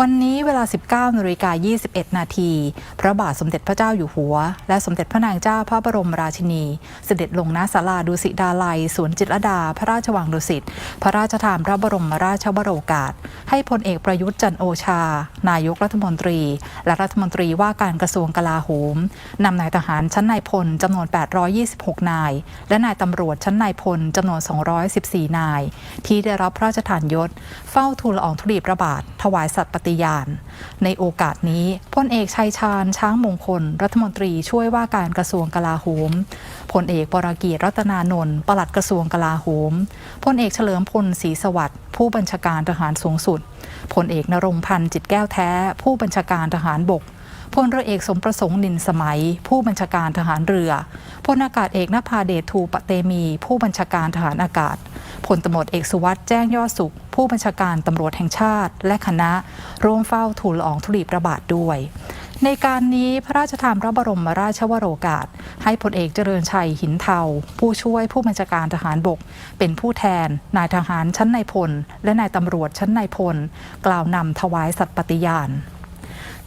วันนี้เวลา 19นาฬิกา21 นาที พระบาทสมเด็จพระเจ้าอยู่หัว และสมเด็จพระนางเจ้าพระบรมราชินี เสด็จลงณศาลาดุสิตดาลัย สวนจิตรดา พระราชวังดุสิต พระราชทานพระบรมราชวโรกาส ให้พลเอกประยุทธ์จันโอชา นายกรัฐมนตรี และรัฐมนตรีว่าการกระทรวงกลาโหมนำนายทหารชั้นนายพลจำนวน 826 นาย และนายตำรวจชั้นนายพลจำนวน 214 นาย ที่ได้รับพระราชทานยศ เฝ้าทูลละอองธุลีพระบาทถวายสัตย์ปฏิญาณ ในโอกาสนี้พลเอกชัยชาญช้างมงคล รัฐมนตรีช่วยว่าการกระทรวงกลาโหมพลเอกปรเกียรติรัตนานนท์ปลัดกระทรวงกลาโหมพลเอกเฉลิมพลศรีสวัสดิ์ผู้บัญชาการทหารสูงสุดพลเอกนรงพันธ์จิตแก้วแท้ ผู้บัญชาการทหารบกพลเรือเอกสมประสงค์นินสมัย ผู้บัญชาการทหารเรือพลอากาศเอกนภาเดชทูปเตมี ผู้บัญชาการทหารอากาศ พลตำรวจเอกสุวัสด์แจ้งยอดสุข ผู้บัญชาการตำรวจแห่งชาติ และคณะร่วมเฝ้าทูลละอองธุลีพระบาทด้วยในการนี้พระราชทานพระบรมราชวโรกาส ให้พลเอกเจริญชัยหินเทา ผู้ช่วยผู้บัญชาการทหารบก เป็นผู้แทน นายทหารชั้นนายพล และนายตำรวจชั้นนายพล กล่าวนำถวายสัตย์ปฏิญาณ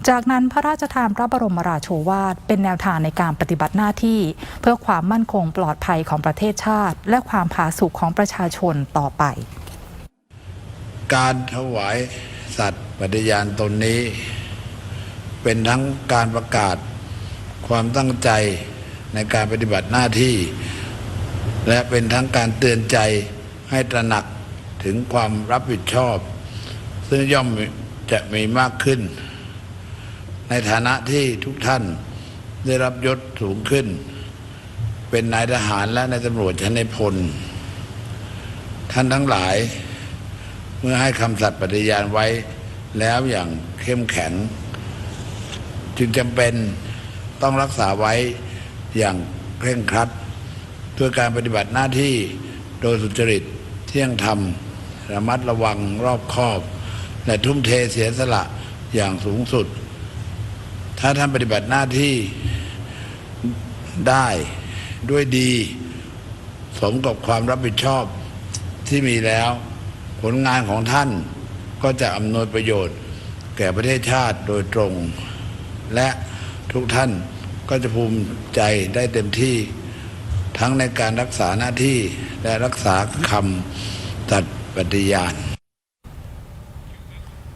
จากนั้นพระราชทานพระบรมราโชวาทเป็นแนวทางในการปฏิบัติหน้าที่ เพื่อความมั่นคงปลอดภัยของประเทศชาติ และความผาสุกของประชาชนต่อไป การถวายสัตว์ปฏิญาณตนนี้ เป็นทั้งการประกาศความตั้งใจในการปฏิบัติหน้าที่ และเป็นทั้งการเตือนใจให้ตระหนักถึงความรับผิดชอบ ซึ่งย่อมจะมีมากขึ้น ในฐานะที่ทุกท่านได้รับยศสูงขึ้น เป็นนายทหารและนายตำรวจชั้นในพล ท่านทั้งหลาย เมื่อให้คำสัตย์ปฏิญาณไว้แล้วอย่างเข้มแข็ง จึงจำเป็นต้องรักษาไว้อย่างเคร่งครัดเพื่อการปฏิบัติหน้าที่โดยสุจริตเที่ยงธรรม ระมัดระวังรอบคอบ และทุ่มเทเสียสละอย่างสูงสุด ถ้าท่านปฏิบัติหน้าที่ได้ด้วยดี สมกับความรับผิดชอบที่มีแล้ว ผลงานของท่านก็จะอำนวยประโยชน์ แก่ประเทศชาติโดยตรง และทุกท่านก็จะภูมิใจได้เต็มที่ทั้งในการรักษาหน้าที่และรักษาคำตัดปฏิญาณ